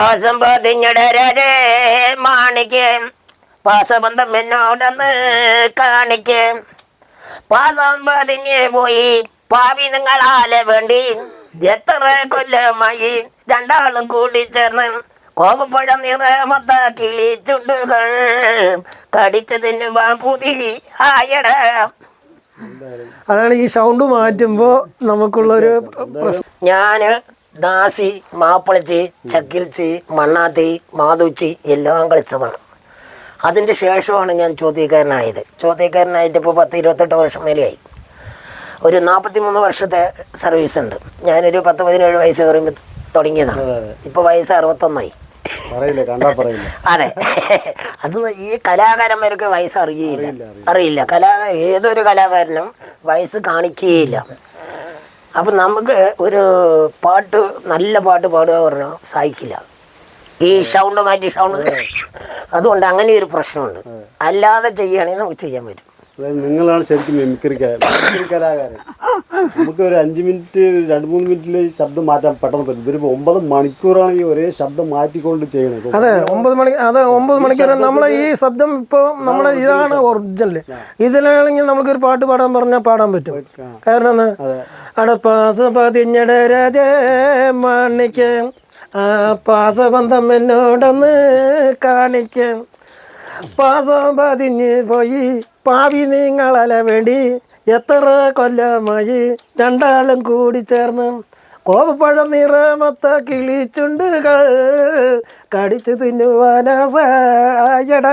പാസം പതിഞ്ഞട രാജേ മാണിക്ക്. പാസബന്ധം എന്നോടന്ന് കാണിക്കും. പാസം പതിഞ്ഞ് പോയി. പാവി നിങ്ങളാലെ വേണ്ടി എത്ര കൊല്ലമായി രണ്ടാളും കൂടി ചേർന്ന് കോപപ്പഴം നിറമത്ത കിളിച്ചുണ്ടുകൾ കടിച്ചതിന് പുതി ആയട അതാണ് ഈ സൗണ്ട് മാറ്റുമ്പോ നമുക്കുള്ളൊരു പ്രശ്നം. ഞാൻ ദാസി മാപ്പിളച്ചി ചക്കിൽച്ചി മണ്ണാത്തി മാതൂച്ചി എല്ലാം കളിച്ചതാണ് അതിന്റെ ശേഷമാണ് ഞാൻ ചോദ്യക്കാരനായത്. ചോദ്യക്കാരനായിട്ട് ഇപ്പോൾ പത്ത് ഇരുപത്തെട്ട് വർഷം മേലെയായി ഒരു നാൽപ്പത്തി മൂന്ന് വർഷത്തെ സർവീസ് ഉണ്ട്. ഞാനൊരു പത്ത് പതിനേഴ് വയസ്സ് പറയുമ്പോൾ തുടങ്ങിയതാണ്. ഇപ്പോൾ വയസ്സ് അറുപത്തൊന്നായി. അതെ. അത് ഈ കലാകാരന്മാർക്ക് വയസ്സ് അറിയില്ല അറിയില്ല. കലാ ഏതൊരു കലാകാരനും വയസ്സ് കാണിക്കുകയില്ല അപ്പം നമുക്ക് ഒരു പാട്ട് നല്ല പാട്ട് പാടുക പറഞ്ഞാൽ സാധിക്കില്ല ഈ സൗണ്ട് മാറ്റി സൗണ്ട് അതുകൊണ്ട് അങ്ങനെ ഒരു പ്രശ്നമുണ്ട്. അല്ലാതെ ചെയ്യുകയാണെങ്കിൽ നമുക്ക് ചെയ്യാൻ പറ്റും. അതായത് നിങ്ങളാണ് ശരിക്കും മിമിക്രി ക- മിമിക്രി കലാകാരൻ നമുക്ക് ഒരു അഞ്ച് മിനിറ്റ് രണ്ട് മൂന്ന് മിനിറ്റിൽ ശബ്ദം മാറ്റാൻ പെട്ടെന്ന് പറ്റും. ഇവർ ഒമ്പത് മണിക്കൂറാണ് ഈ ഒരേ ശബ്ദം മാറ്റിക്കൊണ്ട് ചെയ്യുന്നത്. അതെ ഒമ്പത് മണി അതെ ഒമ്പത് മണിക്കൂർ നമ്മളെ ഈ ശബ്ദം ഇപ്പോൾ നമ്മളെ ഇതാണ് ഒറിജിനൽ ഇതിലാണെങ്കിൽ നമുക്കൊരു പാട്ട് പാടാൻ പറഞ്ഞാൽ പാടാൻ പറ്റും. കാരണം അടപ്പാസ പാസ പതിഞ്ഞട രാജേ മാണിക്ക് ആ പാസബന്ധം എന്നോടൊന്ന് കാണിക്കും പാസം പതിഞ്ഞ് പോയി. പാവി നിങ്ങളല വേണ്ടി എത്ര കൊല്ലമായി രണ്ടാളും കൂടി ചേർന്ന് കോപപ്പഴം നിറമത്ത കിളിച്ചുണ്ടുകൾ കടിച്ചു തിന്നുവാനാസായട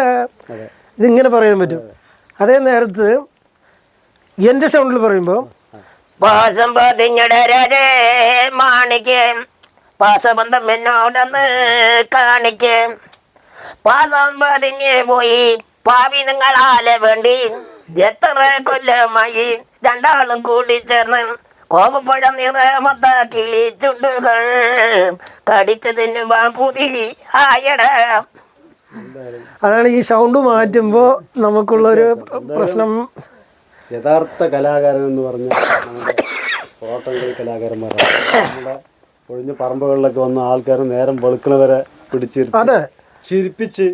ഇതിങ്ങനെ പറയാൻ പറ്റും. അതേ നേരത്ത് എന്റെ സൗണ്ടിൽ പറയുമ്പോൾ പാസം പതിഞ്ഞട രാജേ മാണിക്ക്. പാസബന്ധം എന്നോടന്ന് കാണിക്ക്. പാസം പതിഞ്ഞ് പോയി. പാവി നിങ്ങളാലെ വേണ്ടി എത്ര കൊല്ലമായി രണ്ടാളും കൂടി ചേർന്ന് കോപപ്പഴം നിറമത്ത കിളിച്ചുണ്ടുകൾ കടിച്ചതിന് പുതി ആയട. അതാണ് ഈ സൗണ്ട് മാറ്റുമ്പോ നമുക്കുള്ള ഒരു പ്രശ്നം യഥാർത്ഥ കലാകാരൻ എന്ന് പറഞ്ഞാൽ ഓട്ടംകളി കലാകാരന്മാരാണ്. നമ്മുടെ ഒഴിഞ്ഞ പറമ്പുകളിലൊക്കെ വന്ന ആൾക്കാർ നേരം വെളുക്കണവരെ പിടിച്ചിരുത്തി അതെ. ചിരിപ്പിച്ച്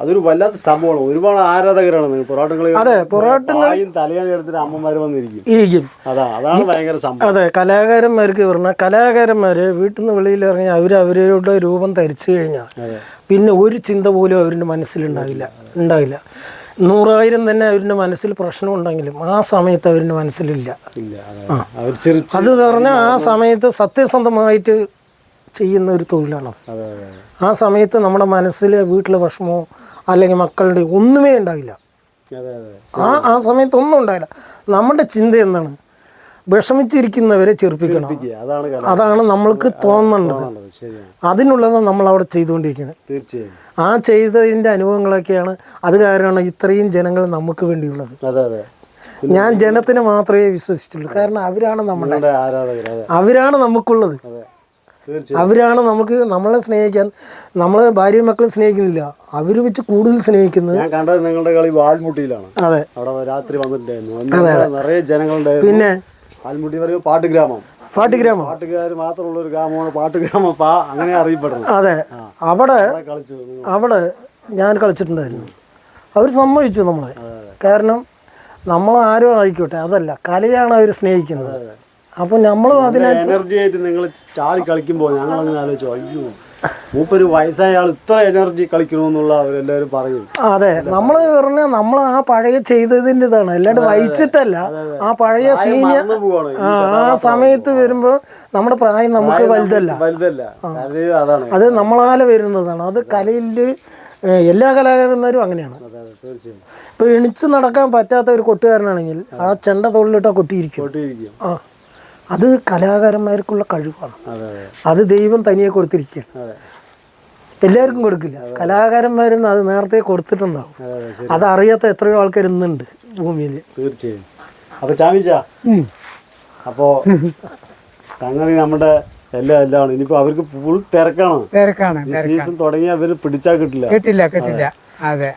അതൊരു വല്ലാത്ത സംഭവമാണ്. ഒരുപാട് ആരാധകരാണ് പൊറോട്ടകളി അതെ, പൊറോട്ടങ്ങളി- തലയാണി എടുത്തിട്ട് അമ്മമാര് വന്നിരിക്കും. ഇരിക്കും. അതാ അതാണ് ഭയങ്കര സംഭവം. അതെ കലാകാരന്മാർക്ക് പറഞ്ഞാൽ കലാകാരന്മാർ വീട്ടിൽ നിന്ന് വെളിയിൽ ഇറങ്ങി അവർ അവരുടെ രൂപം ധരിച്ചു കഴിഞ്ഞാൽ പിന്നെ ഒരു ചിന്ത പോലും അവരുടെ മനസ്സിലുണ്ടാകില്ല ഉണ്ടാവില്ല. നൂറായിരം തന്നെ അവരുടെ മനസ്സിൽ പ്രശ്നം ഉണ്ടെങ്കിലും ആ സമയത്ത് അവരുടെ മനസ്സിലില്ല. അതെ പറഞ്ഞാൽ ആ സമയത്ത് സത്യസന്ധമായിട്ട് ചെയ്യുന്ന ഒരു തൊഴിലാണത്. ആ സമയത്ത് നമ്മുടെ മനസ്സിൽ വീട്ടിലെ വിഷമമോ അല്ലെങ്കിൽ മക്കളുടെ ഒന്നുമേ ഉണ്ടാവില്ല ആ ആ സമയത്ത് ഒന്നും ഉണ്ടാവില്ല നമ്മുടെ ചിന്ത എന്താണ്? വിഷമിച്ചിരിക്കുന്നവരെ ചെറുപ്പിക്കണം. അതാണ് നമ്മൾക്ക് തോന്നേണ്ടത്. അതിനുള്ളതാണ് അതിനുള്ളത് നമ്മൾ അവിടെ ചെയ്തുകൊണ്ടിരിക്കുന്നത് തീർച്ചയായും. ആ ചെയ്തതിന്റെ അനുഭവങ്ങളൊക്കെയാണ് അത് കാരണമാണ് ഇത്രയും ജനങ്ങൾ നമുക്ക് വേണ്ടിയുള്ളത്. ഞാൻ ജനത്തിന് മാത്രമേ വിശ്വസിച്ചുള്ളൂ കാരണം അവരാണ് നമ്മുടെ അവരാണ് നമുക്കുള്ളത്. അവരാണ് നമുക്ക് നമ്മളെ സ്നേഹിക്കാൻ നമ്മളെ ഭാര്യയും മക്കളും സ്നേഹിക്കുന്നില്ല. അവർ വെച്ച് കൂടുതൽ സ്നേഹിക്കുന്നത് ഞാൻ കണ്ടത് നിങ്ങളുടെ കളി വാൽമുട്ടിയിലാണ് അതെ. അവിടെ രാത്രി വന്നിട്ടുണ്ടായിരുന്നു. നിറയെ ജനങ്ങളുണ്ടായിരുന്നു പിന്നെ? വാൽമുട്ടി പറയുമ്പോൾ പാട്ടുഗ്രാമം. ഫാട്ടിഗ്രാമം പാട്ടുകാർ മാത്രമുള്ള ഒരു ഗ്രാമമാണ് പാട്ടുഗ്രാമം. പാ അങ്ങനെ അറിയപ്പെടുന്നത് അതെ. അവിടെ അവിടെ ഞാൻ കളിച്ചിട്ടുണ്ടായിരുന്നു. അവർ സമ്മതിച്ചു നമ്മളെ. കാരണം നമ്മൾ ആരും ആയിക്കോട്ടെ അതല്ല. കലയാണ് അവർ സ്നേഹിക്കുന്നത്. അപ്പോൾ നമ്മൾ അതിനെ എനർജി ആയിട്ട് നിങ്ങൾ ചാടി കളിക്കുമ്പോൾ ഞങ്ങൾ അങ്ങനെ ആലോചിച്ചു അയ്യോ മൂപ്പൊരു വയസ്സായ ആൾ ഇത്ര എനർജി കളിക്കണമെന്നുള്ള അവരെല്ലാവരും പറയും. അതെ. നമ്മൾ പറഞ്ഞാൽ നമ്മൾ ആ പഴയ ചെയ്തതിന്റെ ഇതാണ്. അല്ലാണ്ട് വഹിച്ചിട്ടല്ല. ആ പഴയ സീനിയർ ആ സമയത്ത് വരുമ്പോൾ നമ്മുടെ പ്രായം നമുക്ക് വലുതല്ല. വലുതല്ല. അതാണ്. അത് നമ്മളാലെ വരുന്നതാണ്. അത് കലയിൽ എല്ലാ കലാകാരന്മാരും അങ്ങനെയാണ്. ഇപ്പോൾ എണിച്ച് നടക്കാൻ പറ്റാത്ത ഒരു കൊട്ടുകാരനാണെങ്കിൽ ആ ചെണ്ട തൊഴിലിട്ടാ കൊട്ടിയിരിക്കും. ആ. അത് കലാകാരന്മാർക്കുള്ള കഴിവാണ്. അതെ ദൈവം തനിയെ കൊടുത്തിരിക്കുകയാണ്. അതെ. എല്ലാവർക്കും കൊടുക്കില്ല. കലാകാരന്മാരൊന്നും അത് നേരത്തെ കൊടുത്തിട്ടുണ്ടാവും. അത് അറിയാത്ത എത്രയോ ആൾക്കാർ ഇന്നുണ്ട് ഭൂമിയിൽ തീർച്ചയായും. അപ്പൊ ചാമിച്ച അപ്പോ സംഗതി നമ്മുടെ എല്ലാം എല്ലാം ഇനിയിപ്പോ അവർക്ക് ഫുൾ തിരക്കാണ്. തിരക്കാണ് സീസൺ തുടങ്ങി അവർ പിടിച്ചാ കിട്ടില്ല. കിട്ടില്ല കിട്ടില്ല. അതെ.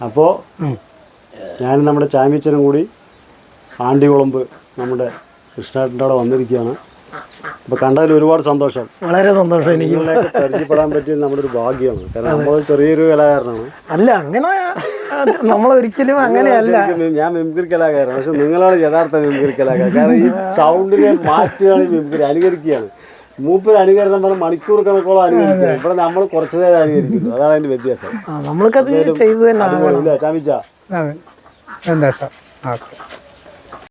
അപ്പോ ഞാനും നമ്മുടെ ചാമ്പ്യച്ചനും കൂടി ആണ്ടി ആണ്ടികുളമ്പ് നമ്മുടെ കൃഷ്ണേട്ടന്റെ അവിടെ വന്നിരിക്കുകയാണ്. അപ്പൊ കണ്ടതിൽ ഒരുപാട് സന്തോഷം. വളരെ സന്തോഷം എനിക്ക്. നിങ്ങളെയൊക്കെ പരിചയപ്പെടാൻ പറ്റിയത് നമ്മുടെ ഒരു ഭാഗ്യമാണ്. കാരണം നമ്മൾ ചെറിയൊരു കലാകാരനാണ്. അല്ല അങ്ങനെ നമ്മൾ ഒരിക്കലും അങ്ങനെയല്ല. ഞാൻ മിമിക്രി കലാകാരൻ പക്ഷെ നിങ്ങളാണ് യഥാർത്ഥ മിമിക്രി കലാകാരൻ. കാരണം ഈ സൗണ്ടിനെ മാറ്റുകയാണ് മിമിക്രി അനുകരിക്കുകയാണ്. മൂപ്പര് അനുകരണം പറഞ്ഞാൽ മണിക്കൂർ കണക്കോളം അനുകരിക്കും ഇവിടെ നമ്മൾ കുറച്ചു നേരം അനുകരിക്കുന്നു. അതാണ് അതിന്റെ വ്യത്യാസം. നമ്മൾക്ക് അത് ചെയ്തു തന്നെ ചാമിച്ച? എന്താ സാർ ഓക്കെ